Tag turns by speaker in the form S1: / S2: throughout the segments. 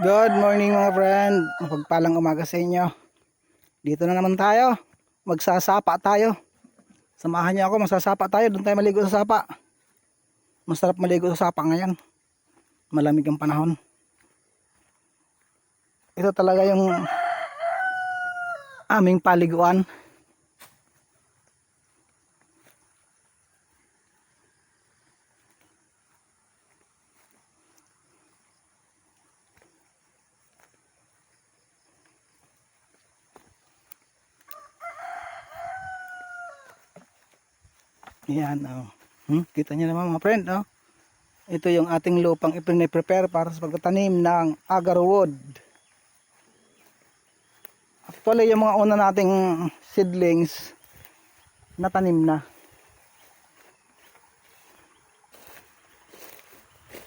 S1: Good morning mga friend. Mapagpalang umaga sa inyo. Dito na naman tayo. Magsasapa tayo. Samahan niyo ako, masasapa tayo. Doon tayo maligo sa sapa. Masarap maligo sa sapa ngayon. Malamig ang panahon. Ito talaga yung aming paliguan. Yan, oh. Hmm, kita niyo naman mga friend, oh. Ito yung ating lupang ipine-prepare para sa pagtatanim ng agarwood. Actually, yung mga una nating seedlings natanim na.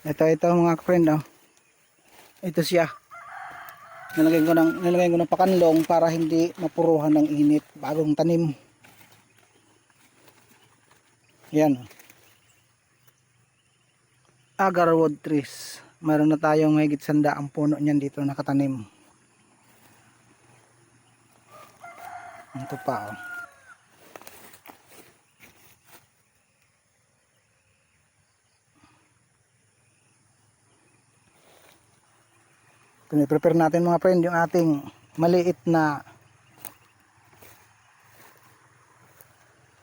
S1: Ito, ito mga friend, oh. Ito siya. Nilagay ko ng, nilagay ko ng pakanlong para hindi mapuruhan ng init bagong tanim. Yan. Agarwood trees. Meron na tayong mahigit sanda ang puno niyan dito nakatanim. Ito pa oh. Piniprepare natin mga friend yung ating maliit na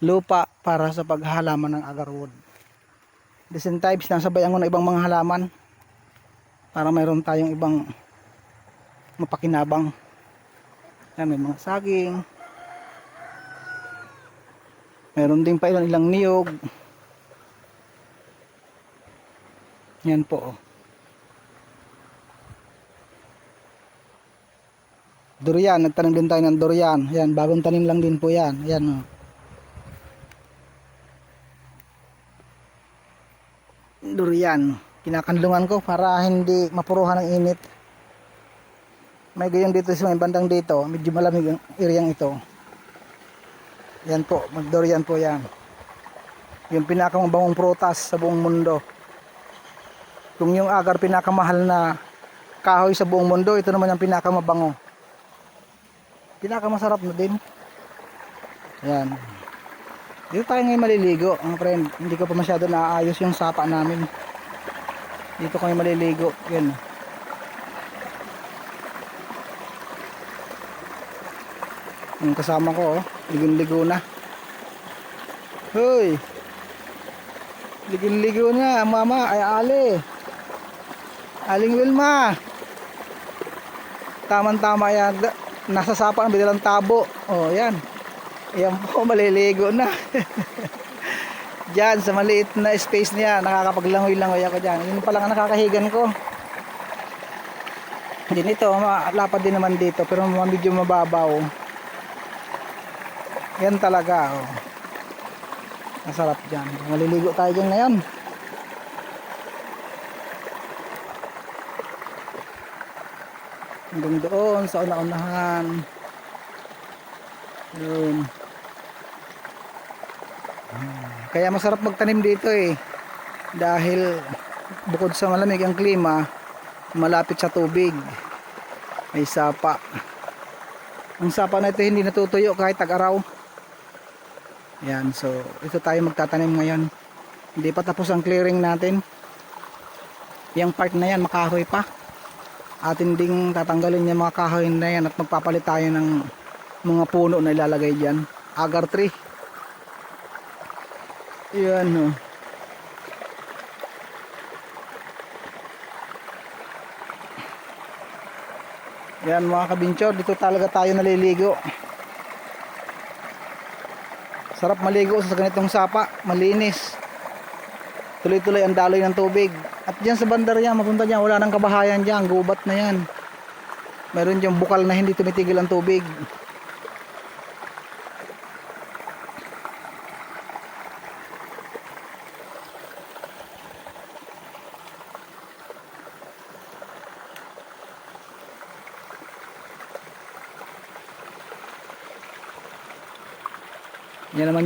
S1: lupa para sa paghalaman ng agarwood. Decent types, nasabayan ko na ibang mga halaman para mayroon tayong ibang mapakinabang. Yan, may mga saging. Meron din pa ilang ilang niyog. Yan po. Oh. Durian, nagtanim din tayo ng durian. Yan, bagong tanim lang din po yan. Yan oh. Durian. Kinakanlungan ko para hindi mapuruhan ng init. May gayon dito sa may bandang dito. Medyo malamig ang areang ito. Yan po, magdurian po yan. Yung pinakamabangong prutas sa buong mundo. Kung yung agar pinakamahal na kahoy sa buong mundo, ito naman ang pinakamabango. Pinakamasarap na din. Yan. Dito tayo ngayon maliligo, mga friend. Hindi ko pa masyado naayos yung sapa namin. Dito kami maliligo. Yan. Yung kasama ko, oh. Ligon-ligo na. Hoy! Ligon-ligo na, mama. Ay, ale. Aling Wilma. Taman-tama yan. Nasa sapa ng bidalang tabo. Oh, yan. Ayan po, maliligo na. Diyan, sa maliit na space niya, nakakapaglangoy-langoy ako dyan. Yun pa lang ang nakakahigan ko. Din ito, malapad din naman dito, pero medyo mababaw. Yan talaga, oh. Masarap dyan. Maliligo tayo dyan ngayon. Hanggang doon, sa una-unahan. Yun. Kaya masarap magtanim dito eh. Dahil bukod sa malamig ang klima, malapit sa tubig. May sapa. Ang sapa na ito hindi natutuyo kahit tag-araw. Yan, so ito tayo magtatanim ngayon. Hindi pa tapos ang clearing natin. Yung part na yan, makahoy pa. Atin ding tatanggalin yung mga kahoy na yan at magpapalit tayo ng mga puno na ilalagay dyan. Agar tree. Yan o. Yan mga kabinchor, dito talaga tayo naliligo. Sarap maligo sa ganitong sapa, malinis. Tuloy-tuloy ang daloy ng tubig. At dyan sa bandar yan, mapunta dyan, wala nang kabahayan dyan, gubat na yan. Meron dyan bukal na hindi tumitigil ang tubig. Yan naman